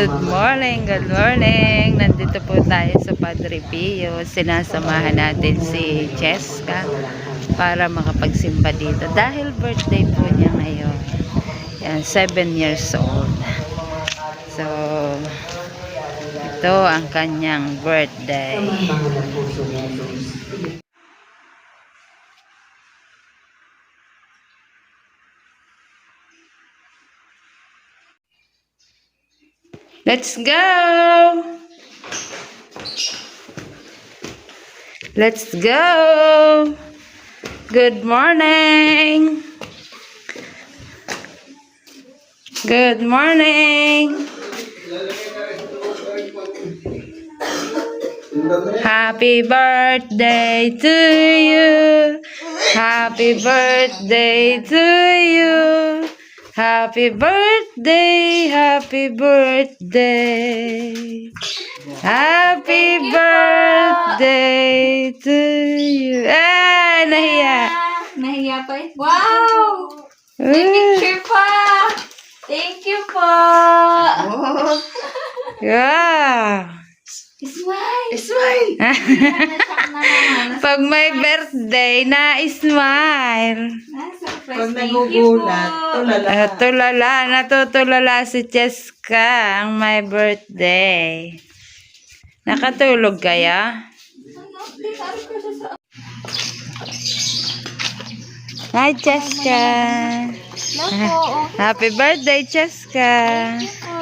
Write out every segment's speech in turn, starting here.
Good morning, good morning. Nandito po tayo sa Padre Pio. Sinasamahan natin si Cheska para makapagsimba dito. Dahil birthday po niya ngayon. Yan, 7 years old. So, ito ang kanyang birthday. Let's go! Let's go! Good morning! Good morning! Happy birthday to you! Happy birthday to you! Happy birthday, happy birthday. Happy birthday to you. Ah, nahiya. Nahiya pa eh. Wow! May picture pa! Thank you po! Yeah. Smile! Smile! Pag may birthday, na-smile. Ah, surprise. Pag nagugulat, tulala. Uh, tulala, natutulala si Cheska ang may birthday. Nakatulog kaya? Hi, Cheska. Happy birthday, Cheska.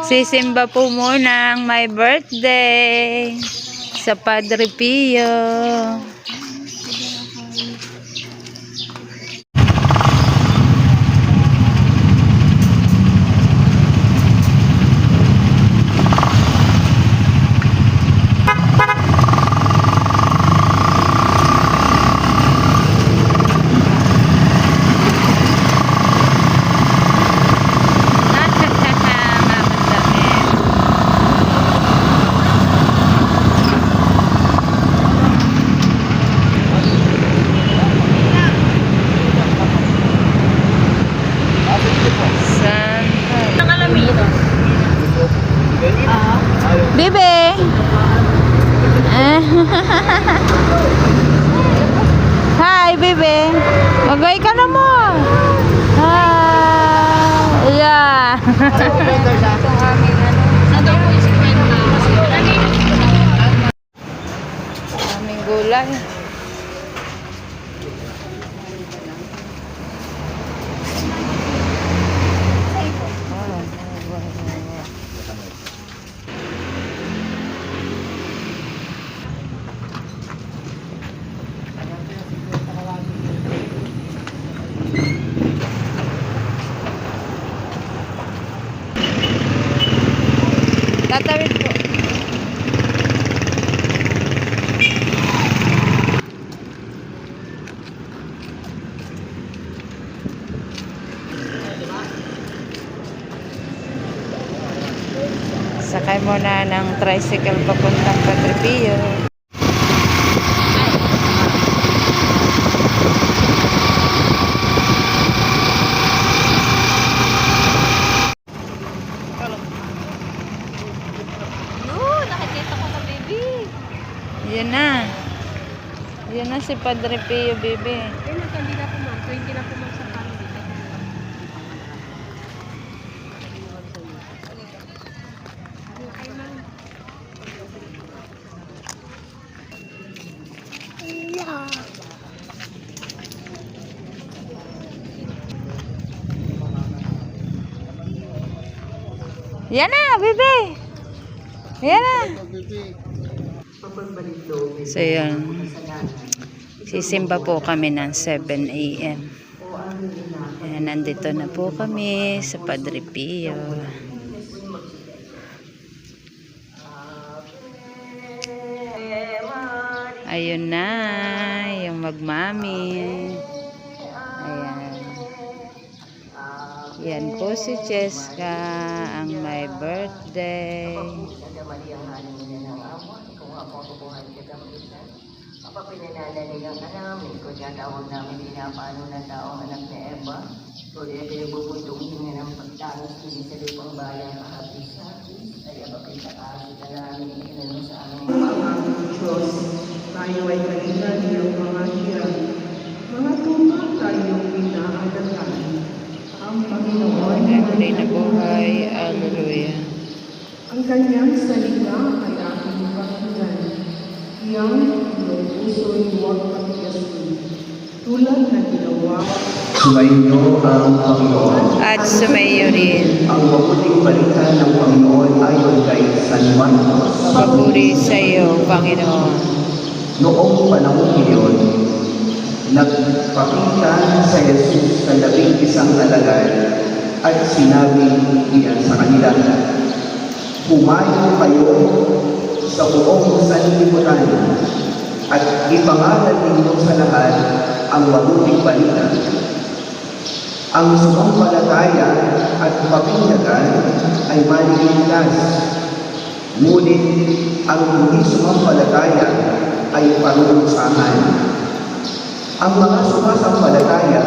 Sisimba po muna ang my birthday sa Padre Pio. Mamadami. Saan? Bibi! Hi, Bibi! Magay ka na mo! Hi! Yeah! Aming gulay. Tatawid po. Sakay muna ng tricycle papuntang baby. Yan na. Yan na si Padre Pio, baby. Eh, nagkabila po ma'am. 20 na po ma'am sa family. Yan na, baby. Yan na. So, yun. Sisimba po kami ng 7 a.m. Ayan, nandito na po kami sa Padre Pio. Ayun na, yung magmami. Yan po si Cheska, ang my birthday. Papapinalala nilang namin ko siya tawag namin pinapaano na taong anak ni Eva. So, yung bubutungin nga ng pagtanos hindi sa lupang bayan kahapis-hapis. Kaya mapagkakasin na namin ikinano sa aming Amang Diyos, tayo ay kanina niyong mga hirap. Mga tupa tayong inaalatan. Ang Panginoon Every na buhay. Hallelujah. ang kanyang salita ay aking pakinggan. Iyan iyong puso'y huwag patigasin. Tulad na ginawa Sumainyo ang Panginoon. At sumayo rin. Ang mabuting balita ng Panginoon ayon kay San Marcos. Papuri sa iyo, Panginoon. Noong panahon iyon, nagpakita sa Jesus sa labing isang alagad at sinabi niya sa kanila, Humayo kayo sa buong sanlibutan at ipangalan ninyo sa lahat ang mabuting balita. Ang sumampalataya at mapinyagan ay maliligtas. Ngunit ang hindi sumampalataya ay parurusahan. Ang mga sumasampalataya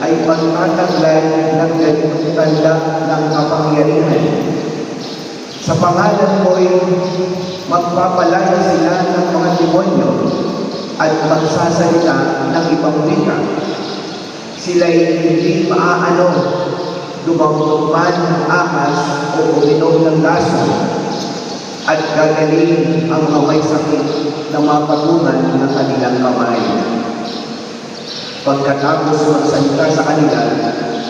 ay pagtataglay ng ganitong tanda ng kapangyarihan. Sa pangalan ko'y magpapalaya sila ng mga demonyo at magsasalita ng ibang wika. Sila'y hindi maaano dumangtong man ng ahas o uminom ng laso at gagaling ang mga may sakit na mapatungan ng kanilang kamay. Pagkatapos magsalita sa kanila,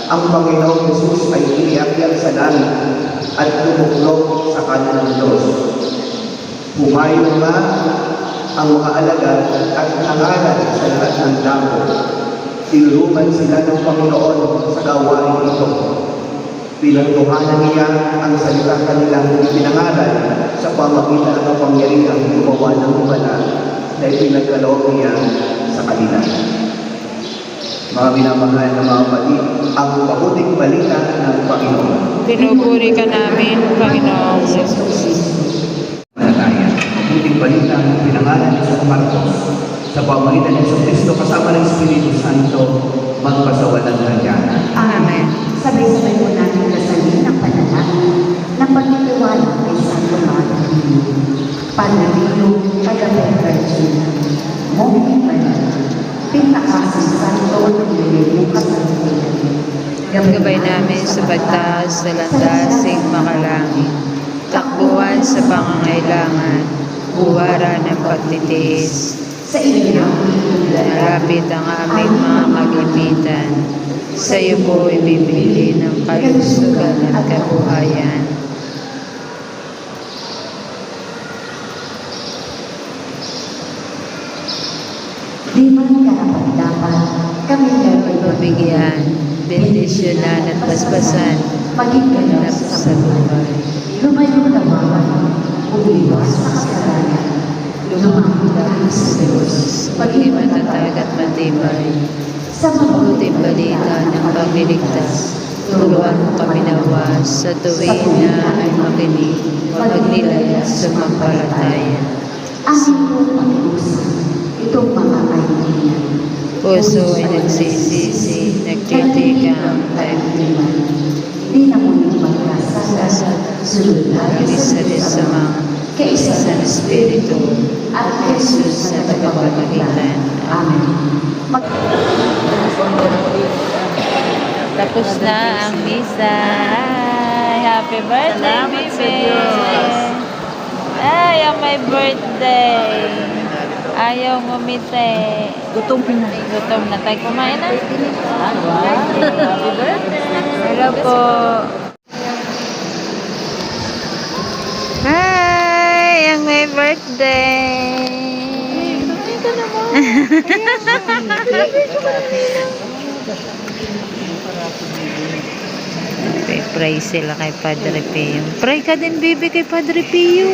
ang Panginoong Yesus ay iniakyat sa langit at tumuklok sa kanilang Diyos. Humayo nga ang mga alagad at nangaral sa lahat ng damo. Tinulungan sila ng Panginoon sa gawain ito. Pinagtuhanan niya ang salita kanilang ipinangaral sa pamagitan ng kapangyarihang gumawa ng bala na ipinagkaloob niya sa kanila. Mga minamahal na mga kapatid, ang mabuting balita ng Panginoon. Pinupuri ka namin, Panginoong Jesus. Manatayan. Mabuting balita ng pinangalan ni San Marcos sa pamagitan ng Yesu Kristo kasama ng Espiritu Santo magpasawalan ng kanya. Amen. Sabay-sabay po natin kasalin ang panalangin ng pagtitiwala kay Santo Mario. Panalilo kay Abel Virgin. Mong Ibanan. Pinakasin Santo ng nililukas ang Gabay namin sa pagtaas sa landasing makalangit. Takbuhan sa pangangailangan. Buwara ng pagtitiis. Sa inyo, Narapit ang aming mga kagimitan. Sa iyo po ibibili ng kalusugan at kabuhayan. Kami Ay pabigyan, bendisyonan at ganap Ganap sa sa buhay. Lumayo naman, umiwas sa kasalanan. Tayo sa Diyos, Maging matatag at matibay. sa mabuti Mabuting balita ng pagliligtas. Turuan mo kami nawa sa tuwing na ay makinig. Magnilay at sumampalataya. Amin po pag-usan itong mga kaibigan. Puso ay nagsisisi, nagtitikang Kaibigan, di na muling magkasala, sunod tayo sa Isa-isa kaisa sa Espiritu at Jesus na tagapamagitan. Amen. Tapos na ang misa. Happy birthday, baby. Ay, ang my birthday. Ayaw ngumiti. Gutom na. Gutom na tayo. Kumain na. Wow. Happy birthday. Hello po. Hi, ang my birthday. Pray sila kay Padre Pio. Pray ka din, baby, kay Padre Pio.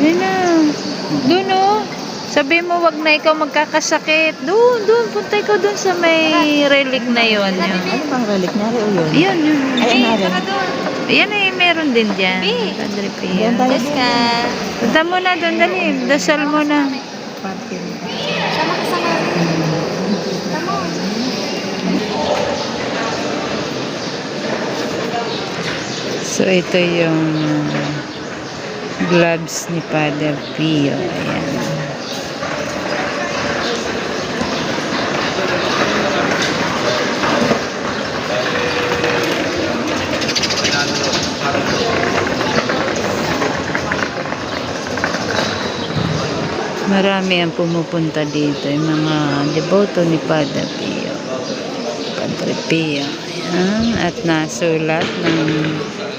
Yun na. Doon, oh. Sabi mo, wag na ikaw magkakasakit. Doon, doon. Punta ikaw doon sa may relic na yun. yun. Ano bang relic na rin yun? Yun, yun. Ay, ano rin? Yan eh, meron din dyan. Padre Pio. Yan tayo. ka. Punta mo na doon, dali. Dasal mo na. So, ito yung uh, gloves ni Father Pio. Ayan. Marami ang pumupunta dito. Yung mga deboto ni Padre Pio. Padre Pio. Ayan. At nasulat ng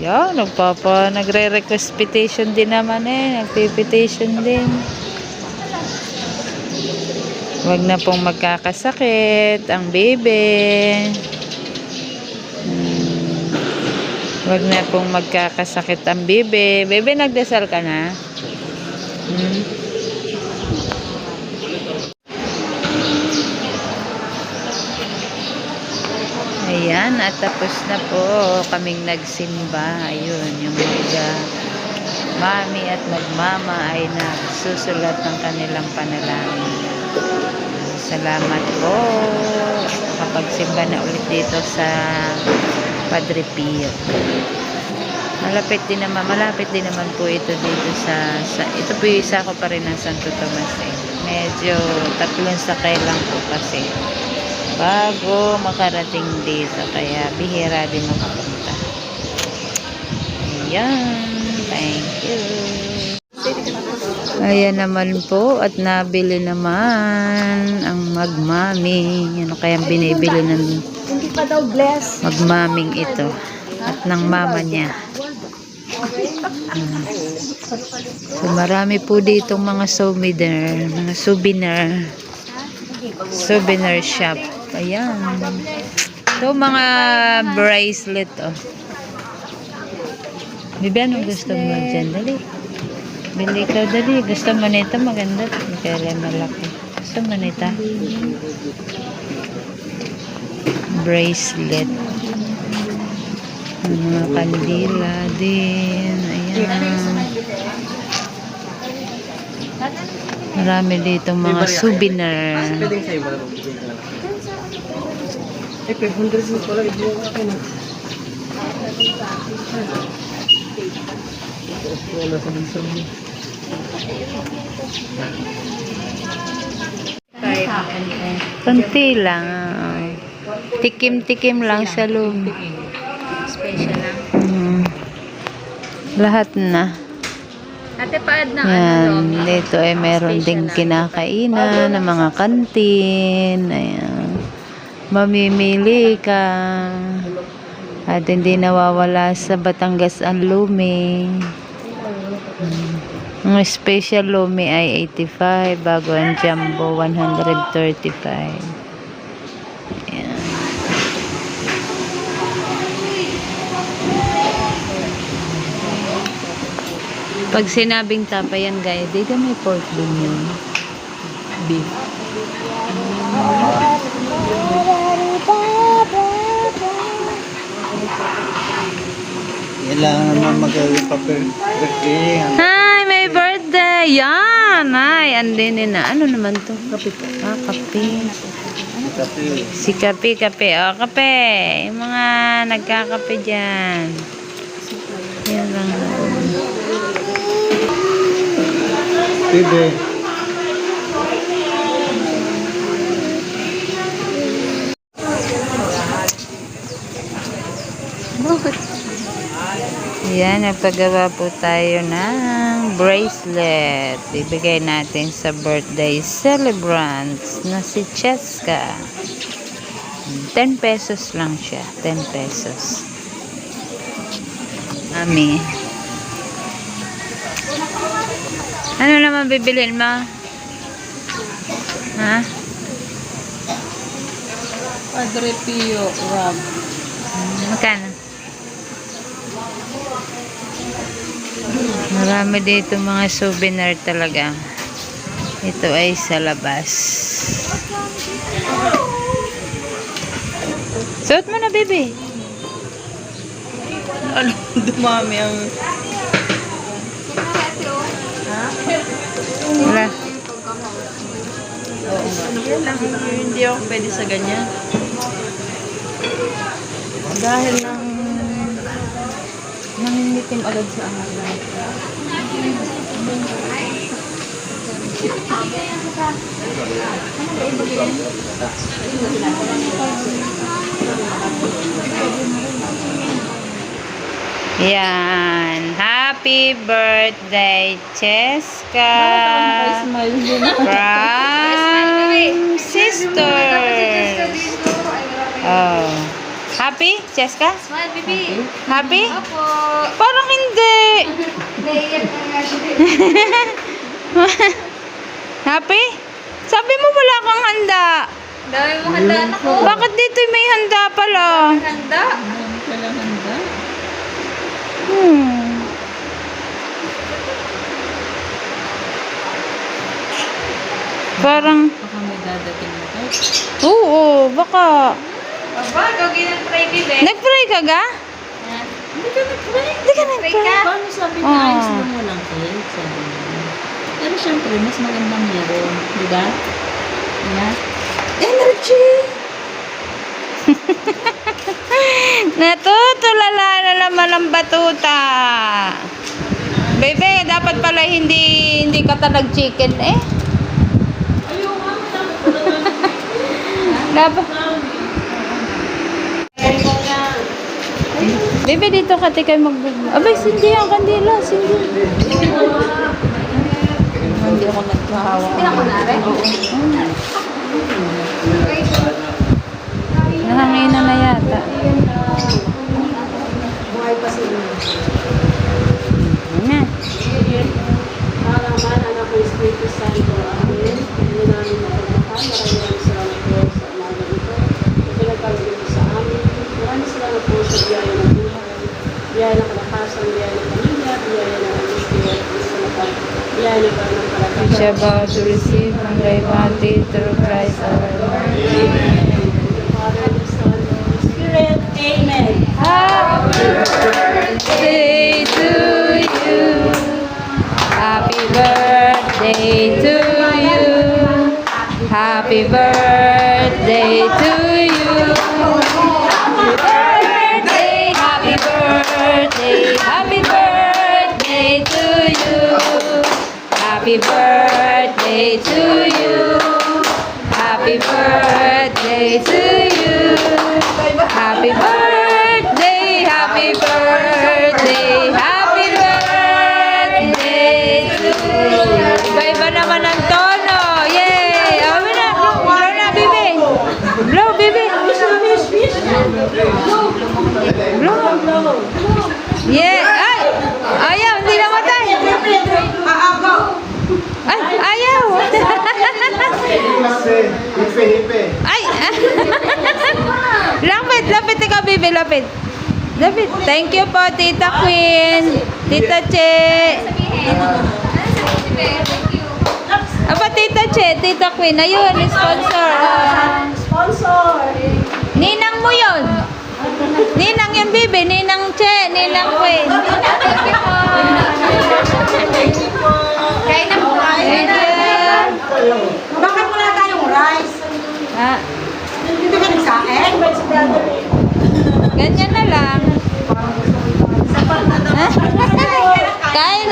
yan, nagpapa, nagre-request petition din naman eh. Nagpipetition din. Huwag na pong magkakasakit ang. Hmm. Huwag na pong magkakasakit ang bebe. Bebe, nagdasal ka na? Hmm. Ayan, at tapos na po kaming nagsimba. Ayun, yung mga mami at magmama ay nagsusulat ng kanilang panalangin. Salamat po. Kapagsimba na ulit dito sa Padre Pio. Malapit din naman, malapit din naman po ito dito sa, sa ito po yung isa ko pa rin ng Santo Tomas eh. Medyo tatlong sakay lang po kasi bago makarating dito kaya bihira din makapunta. Ayan, thank you. Ayan naman po at nabili naman ang magmami. Ano kayang binibili ng magmaming ito at ng mama niya. So marami po dito mga souvenir, mga souvenir, souvenir shop. Ayan. So mga bracelet oh. Bibi, anong gusto mo dyan? Dali. Bili ka dali. Gusto mo nito maganda. Kaya malaki. Gusto mo nito? Bracelet. Mga kandila din. Ayan. Marami dito mga souvenir. Pwedeng sa'yo? Eh, 500 mo pala. Ito yung akin. Wala sa bulsa mo. Kunti lang. Tikim-tikim lang sa loob. Special lang. Mm. Lahat na. Ate, paad na Yan, dito ay meron ding kinakainan ng mga kantin. Ayan. Mamimili ka. At hindi nawawala sa Batangas ang lumi. Ang special lumi ay 85, bago ang jumbo 135. Ayan. Pag sinabing tapa yan, guys, dito may pork din yun. Beef. Kailangan naman mag-birthday. Hi, may birthday! Yan! Ay, andin na. Ano naman to? Kape po. Ah, kape. Si kape, kape. O, kape. Yung mga nagkakape dyan. Yan lang. Bebe. Yan, nagpagawa po tayo ng bracelet. Ibigay natin sa birthday celebrants na si Cheska. 10 pesos lang siya. 10 pesos. Mami. Ano naman bibilin mo? Ha? Padre Pio, Rob. Magkano? Marami dito mga souvenir talaga. Ito ay sa labas. Suot mo na, baby. Ano, dumami ang... Wala. Hindi ako pwede sa ganyan. Dahil ng itim agad sa akin. Yan. Happy birthday, Cheska. From sisters. Oh. Happy, Cheska? Smile, baby. Happy? Opo. Parang hindi. Naiyak na nga siya. Happy? Sabi mo wala kang handa. Dami mo handaan ako. Bakit dito may handa pala? Handa? Hmm. Parang, Baka may dadating na kayo. oo, baka. Aba, gawin ng try, baby. Nag-pray ka ga? Hindi ka nag-try. Hindi ka nag-pray. Paano sabi niya, Ah. ayos lang walang cake? Sabi niya. Pero syempre, mas magandang meron. Di ba? Diba? Energy! Natutulala na naman ang batuta. Bebe, dapat pala hindi hindi ka ta nag-chicken eh. dapat. Bebe, dito ka tika mag... Abay, sindi ang kandila, sindi. Hindi ako nagkahawak. Hindi ako nare. Nahangina na yata. Buhay pa sila. Na. Para man, anak ko, Espiritu Santo, Amen. Hindi namin mapagmahal. Maraming salamat po sa umaga nito. Na pinagkalagay po sa amin. Maraming salamat po sa biyaya ng buhay. Biyaya ng kalakasan, biyaya ng pamilya, biyaya ng Santo. Biyaya ng pananampalataya. Which about to receive from thy bounty through Christ our Lord. Spirit. Amen. Happy birthday to you. Happy birthday to you. Happy birthday to you. Bibi, lapit. Lapit. Thank you po, Tita Queen. Tita Che. Aba, Tita Che, Tita Queen. Ayun, sponsor. Sponsor. ninang mo yun. Ninang yung bibi, Ninang Che, Ninang Queen. Kain na po. Thank you. Bakit wala tayong rice? Ah, Hindi ka nagsain? Ganyan na lang. Kain